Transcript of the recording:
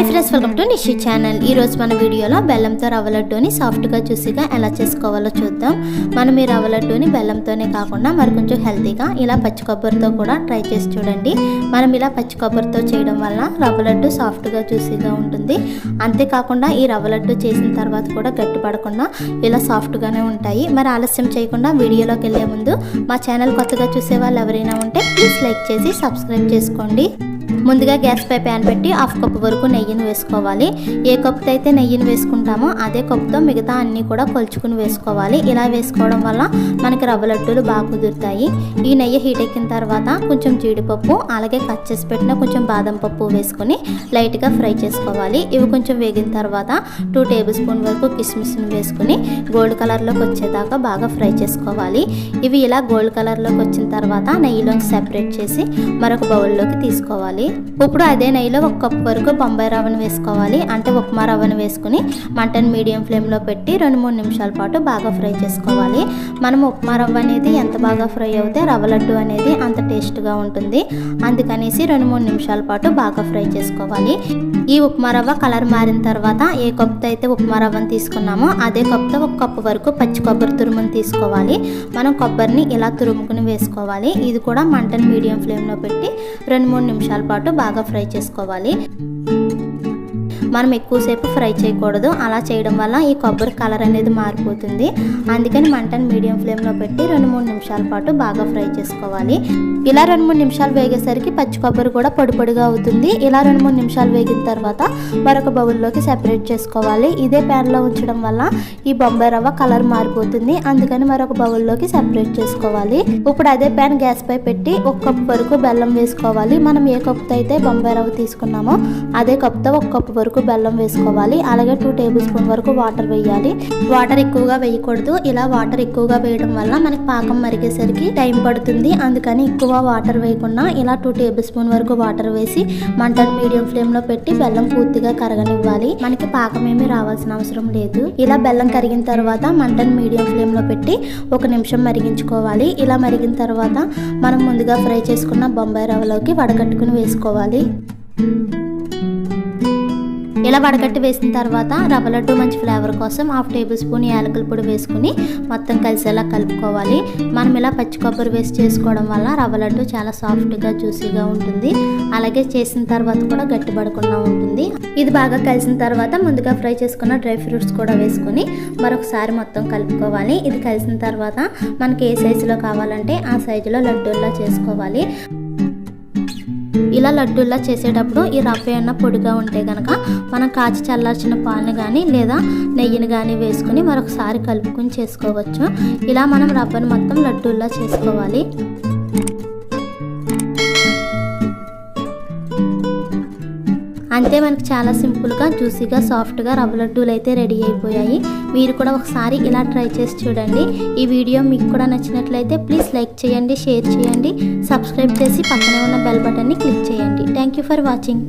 Hi friends welcome to Nishi channel. ఈరోజు మన వీడియోలో బెల్లంతో రవ్వ లడ్డూని సాఫ్ట్గా చూసిగా ఎలా చేసుకోవాలో చూద్దాం. మనం ఈ రవ్వ లడ్డూని బెల్లంతోనే కాకుండా మరి కొంచెం హెల్తీగా ఇలా పచ్చి కొబ్బరితో కూడా ట్రై చేసి చూడండి. మనం ఇలా పచ్చి కొబ్బరితో చేయడం వల్ల రవ్వ లడ్డు సాఫ్ట్గా చూసిగా ఉంటుంది. అంతేకాకుండా ఈ రవ్వ లడ్డు చేసిన తర్వాత కూడా గట్టి పడకుండా ఇలా సాఫ్ట్గానే ఉంటాయి. మరి ఆలస్యం చేయకుండా వీడియోలోకి వెళ్ళే ముందు మా ఛానల్ కొత్తగా చూసే వాళ్ళు ఎవరైనా ఉంటే ప్లీజ్ లైక్ చేసి సబ్స్క్రైబ్ చేసుకోండి. ముందుగా గ్యాస్ పై ప్యాన్ పెట్టి హాఫ్ కప్ వరకు నెయ్యిని వేసుకోవాలి. ఏ కప్పుతో అయితే నెయ్యిని వేసుకుంటామో అదే కప్పుతో మిగతా అన్నీ కూడా కొలుచుకుని వేసుకోవాలి. ఇలా వేసుకోవడం వల్ల మనకి రవ్వ లడ్డూలు బాగా కుదురుతాయి. ఈ నెయ్యి హీట్ ఎక్కిన తర్వాత కొంచెం జీడిపప్పు అలాగే కట్ చేసి పెట్టిన కొంచెం బాదం పప్పు వేసుకొని లైట్గా ఫ్రై చేసుకోవాలి. ఇవి కొంచెం వేగిన తర్వాత టూ టేబుల్ స్పూన్ వరకు కిస్మిస్ని వేసుకుని గోల్డ్ కలర్లోకి వచ్చేదాకా బాగా ఫ్రై చేసుకోవాలి. ఇవి ఇలా గోల్డ్ కలర్లోకి వచ్చిన తర్వాత నెయ్యిలోంచి సెపరేట్ చేసి మరొక బౌల్లోకి తీసుకోవాలి. ఇప్పుడు అదే నెయ్యిలో ఒక కప్ వరకు బొంబాయి రవ్వను వేసుకోవాలి. అంటే ఉప్మా రవ్వను వేసుకుని మటన్ మీడియం ఫ్లేమ్లో పెట్టి రెండు మూడు నిమిషాల పాటు బాగా ఫ్రై చేసుకోవాలి. మనం ఉప్మా రవ్వ అనేది ఎంత బాగా ఫ్రై అవుతే రవ్వ లడ్డు అనేది అంత టేస్ట్గా ఉంటుంది. అందుకనేసి రెండు మూడు నిమిషాల పాటు బాగా ఫ్రై చేసుకోవాలి. ఈ ఉప్మా రవ్వ కలర్ మారిన తర్వాత ఏ కప్తో అయితే ఉప్మా రవ్వను తీసుకున్నామో అదే కప్తో ఒక కప్పు వరకు పచ్చి కొబ్బరి తురుమును తీసుకోవాలి. మనం కొబ్బరిని ఇలా తురుముకుని వేసుకోవాలి. ఇది కూడా మంటను మీడియం ఫ్లేమ్లో పెట్టి రెండు మూడు నిమిషాల పాటు బాగా ఫ్రై చేసుకోవాలి. మనం ఎక్కువసేపు ఫ్రై చేయకూడదు. అలా చేయడం వల్ల ఈ కొబ్బరి కలర్ అనేది మారిపోతుంది. అందుకని మంటను మీడియం ఫ్లేమ్లో పెట్టి రెండు మూడు నిమిషాల పాటు బాగా ఫ్రై చేసుకోవాలి. ఇలా రెండు మూడు నిమిషాలు వేగేసరికి పచ్చి కొబ్బరి కూడా పొడి పొడిగా అవుతుంది. ఇలా రెండు మూడు నిమిషాలు వేగిన తర్వాత మరొక బౌల్లోకి సెపరేట్ చేసుకోవాలి. ఇదే ప్యాన్లో ఉంచడం వల్ల ఈ బొంబాయి రవ్వ కలర్ మారిపోతుంది. అందుకని మరొక బౌల్లోకి సెపరేట్ చేసుకోవాలి. ఇప్పుడు అదే ప్యాన్ గ్యాస్ పై పెట్టి ఒక కప్పు వరకు బెల్లం వేసుకోవాలి. మనం ఏ కప్పుతో అయితే బొంబాయి రవ్వ తీసుకున్నామో అదే కప్పుతో ఒక కప్పు వరకు బెల్లం వేసుకోవాలి. అలాగే టూ టేబుల్ స్పూన్ వరకు వాటర్ వేయాలి. వాటర్ ఎక్కువగా వేయకూడదు. ఇలా వాటర్ ఎక్కువగా వేయడం వల్ల మనకి పాకం మరిగేసరికి టైం పడుతుంది. అందుకని ఎక్కువ వాటర్ వేయకుండా ఇలా టూ టేబుల్ స్పూన్ వరకు వాటర్ వేసి మంటను మీడియం ఫ్లేమ్లో పెట్టి బెల్లం పూర్తిగా కరగనివ్వాలి. మనకి పాకం ఏమీ రావాల్సిన అవసరం లేదు. ఇలా బెల్లం కరిగిన తర్వాత మంటను మీడియం ఫ్లేమ్లో పెట్టి ఒక నిమిషం మరిగించుకోవాలి. ఇలా మరిగిన తర్వాత మనం ముందుగా ఫ్రై చేసుకున్న బొంబాయి రవ్వలోకి వడగట్టుకుని వేసుకోవాలి. ఇలా వడగట్టి వేసిన తర్వాత రవ్వ లడ్డు మంచి ఫ్లేవర్ కోసం హాఫ్ టేబుల్ స్పూన్ యాలకుల పొడి వేసుకుని మొత్తం కలిసేలా కలుపుకోవాలి. మనం ఇలా పచ్చి కొబ్బరి వేసి చేసుకోవడం వల్ల రవ్వ లడ్డు చాలా సాఫ్ట్గా జ్యూసీగా ఉంటుంది. అలాగే చేసిన తర్వాత కూడా గట్టిపడకుండా ఉంటుంది. ఇది బాగా కలిసిన తర్వాత ముందుగా ఫ్రై చేసుకున్న డ్రై ఫ్రూట్స్ కూడా వేసుకుని మరొకసారి మొత్తం కలుపుకోవాలి. ఇది కలిసిన తర్వాత మనకి ఏ సైజులో కావాలంటే ఆ సైజులో లడ్డూల్లా చేసుకోవాలి. ఇలా లడ్డూల్లా చేసేటప్పుడు ఈ రవ్వ ఏమన్నా పొడిగా ఉంటే కనుక మనం కాచి చల్లార్చిన పాలను కానీ లేదా నెయ్యిని కానీ వేసుకుని మరొకసారి కలుపుకొని చేసుకోవచ్చు. ఇలా మనం రవ్వను మొత్తం లడ్డూల్లా చేసుకోవాలి. అంతే మనకు చాలా సింపుల్గా జ్యూసీగా సాఫ్ట్గా రవ్వ లడ్డూలు అయితే రెడీ అయిపోయాయి. మీరు కూడా ఒకసారి ఇలా ట్రై చేసి చూడండి. ఈ వీడియో మీకు కూడా నచ్చినట్లయితే ప్లీజ్ లైక్ చేయండి షేర్ చేయండి సబ్స్క్రైబ్ చేసి పక్కనే ఉన్న బెల్ బటన్ని క్లిక్ చేయండి. Thank you for watching.